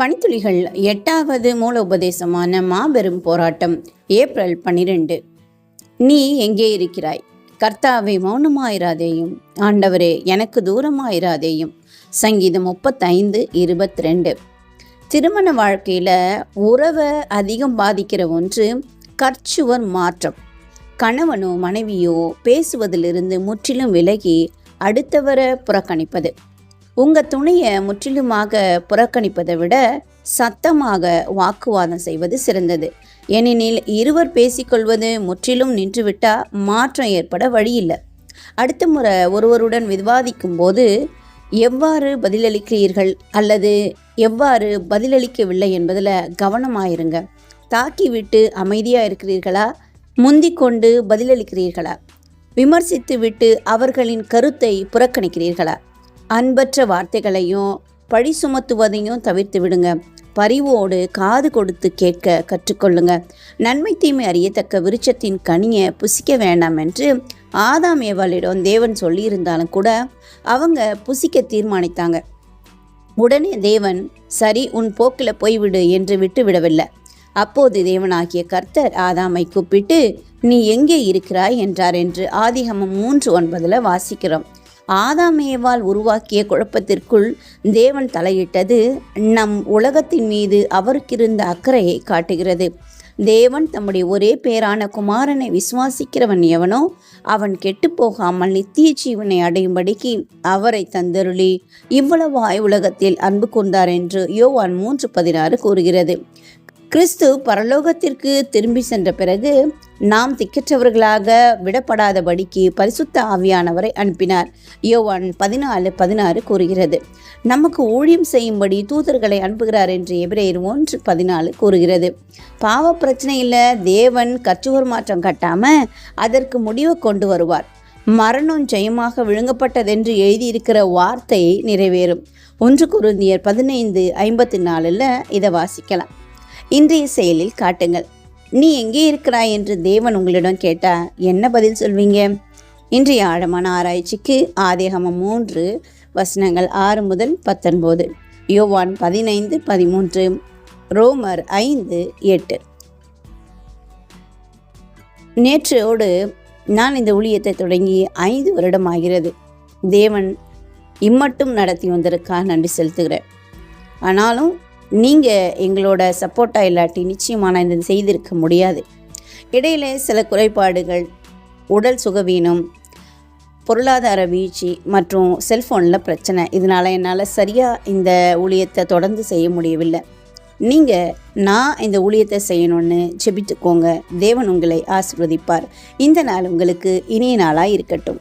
பணித்துளிகள் எட்டாவது மூல உபதேசமான மாபெரும் போராட்டம் ஏப்ரல் பன்னிரெண்டு நீ எங்கே இருக்கிறாய்? கர்த்தாவை மௌனமாயிராதேயும். ஆண்டவரே எனக்கு தூரமாயிராதேயும். சங்கீதம் முப்பத்தைந்து இருபத்தி ரெண்டு திருமண வாழ்க்கையில் உறவை அதிகம் பாதிக்கிற ஒன்று கற்சுவர் மாற்றம். கணவனோ மனைவியோ பேசுவதிலிருந்து முற்றிலும் விலகி அடுத்தவரை புறக்கணிப்பது. உங்கள் துணையை முற்றிலுமாக புறக்கணிப்பதை விட சத்தமாக வாக்குவாதம் செய்வது சிறந்தது. ஏனெனில் இருவர் பேசிக்கொள்வது முற்றிலும் நின்றுவிட்டால் மாற்றம் ஏற்பட வழியில்லை. அடுத்த முறை ஒருவருடன் விவாதிக்கும் போது எவ்வாறு பதிலளிக்கிறீர்கள்? அல்லது எவ்வாறு பதிலளிக்கவில்லை? என்பதில் கவனமாயிருங்க. தாக்கிவிட்டு அமைதியாக இருக்கிறீர்களா? முந்திக்கொண்டு பதிலளிக்கிறீர்களா? விமர்சித்து விட்டு அவர்களின் கருத்தை புறக்கணிக்கிறீர்களா? அன்பற்ற வார்த்தைகளையும் பழி சுமத்துவதையும் தவிர்த்து விடுங்க. பரிவோடு காது கொடுத்து கேட்க கற்றுக்கொள்ளுங்க. நன்மை தீமை அறியத்தக்க விருட்சத்தின் கனியை புசிக்க வேண்டாம் என்று ஆதாம் ஏவாளிடம் தேவன் சொல்லியிருந்தாலும் கூட அவங்க புசிக்க தீர்மானித்தாங்க. உடனே தேவன் சரி உன் போக்கில் போய்விடு என்று விட்டு விடவில்லை. அப்போது தேவனாகிய கர்த்தர் ஆதாமை கூப்பிட்டு நீ எங்கே இருக்கிறாய்? என்றார் என்று ஆதிகமம் மூன்று ஒன்பதில் வாசிக்கிறோம். ஆதாமேவால் உருவாக்கிய குழப்பத்திற்குள் தேவன் தலையிட்டது நம் உலகத்தின் மீது அவருக்கிருந்த அக்கறையை காட்டுகிறது. தேவன் தம்முடைய ஒரே பேரான குமாரனை விசுவாசிக்கிறவன் எவனோ அவன் கெட்டுப்போகாமல் நித்திய ஜீவனை அடையும்படிக்கு அவரை தந்தருளி இவ்வளவாய் உலகத்தில் அன்பு கொண்டார் என்று யோவான் மூன்று பதினாறு கூறுகிறது. கிறிஸ்து பரலோகத்திற்கு திரும்பி சென்ற பிறகு நாம் திக்கற்றவர்களாக விடப்படாதபடிக்கு பரிசுத்த ஆவியானவரை அனுப்பினார். யோவான் பதினாலு பதினாறு கூறுகிறது. நமக்கு ஊழியம் செய்யும்படி தூதர்களை அனுப்புகிறார் என்று எபிரேயர் ஒன்று பதினாலு கூறுகிறது. பாவ பிரச்சனையில் தேவன் கற்றுவர் மாற்றம் கட்டாமல் அதற்கு முடிவை கொண்டு வருவார். மரணம் ஜெயமாக விழுங்கப்பட்டதென்று எழுதியிருக்கிற வார்த்தை நிறைவேறும். ஒன்று குருந்தியர் பதினைந்து ஐம்பத்தி நாலில் இதை வாசிக்கலாம். இன்றைய செயலில் காட்டுங்கள். நீ எங்கே இருக்கிறாய் என்று தேவன் உங்களிடம் கேட்டா என்ன பதில் சொல்வீங்க? இன்றைய ஆழமான ஆராய்ச்சிக்கு ஆதேகமம் மூன்று வசனங்கள் ஆறு முதல் பத்தொன்பது. யோவான் பதினைந்து பதிமூன்று ரோமர் ஐந்து எட்டு. நேற்றோடு நான் இந்த ஊழியத்தை தொடங்கி ஐந்து வருடம் ஆகிறது. தேவன் இம்மட்டும் நடத்தி வந்ததற்காக நன்றி செலுத்துகிறேன். ஆனாலும் நீங்கள் எங்களோட சப்போர்ட்டாக இல்லாட்டி நிச்சயமாக நான் இதை செய்திருக்க முடியாது. இடையில சில குறைபாடுகள் உடல் சுகவீனம் பொருளாதார வீழ்ச்சி மற்றும் செல்ஃபோனில் பிரச்சனை. இதனால் என்னால் சரியாக இந்த ஊழியத்தை தொடர்ந்து செய்ய முடியவில்லை. நீங்கள் நான் இந்த ஊழியத்தை செய்யணும்னு ஜெபித்துக்கோங்க தேவன் உங்களை ஆசிர்வதிப்பார். இந்த நாள் உங்களுக்கு இனிய நாளாக இருக்கட்டும்.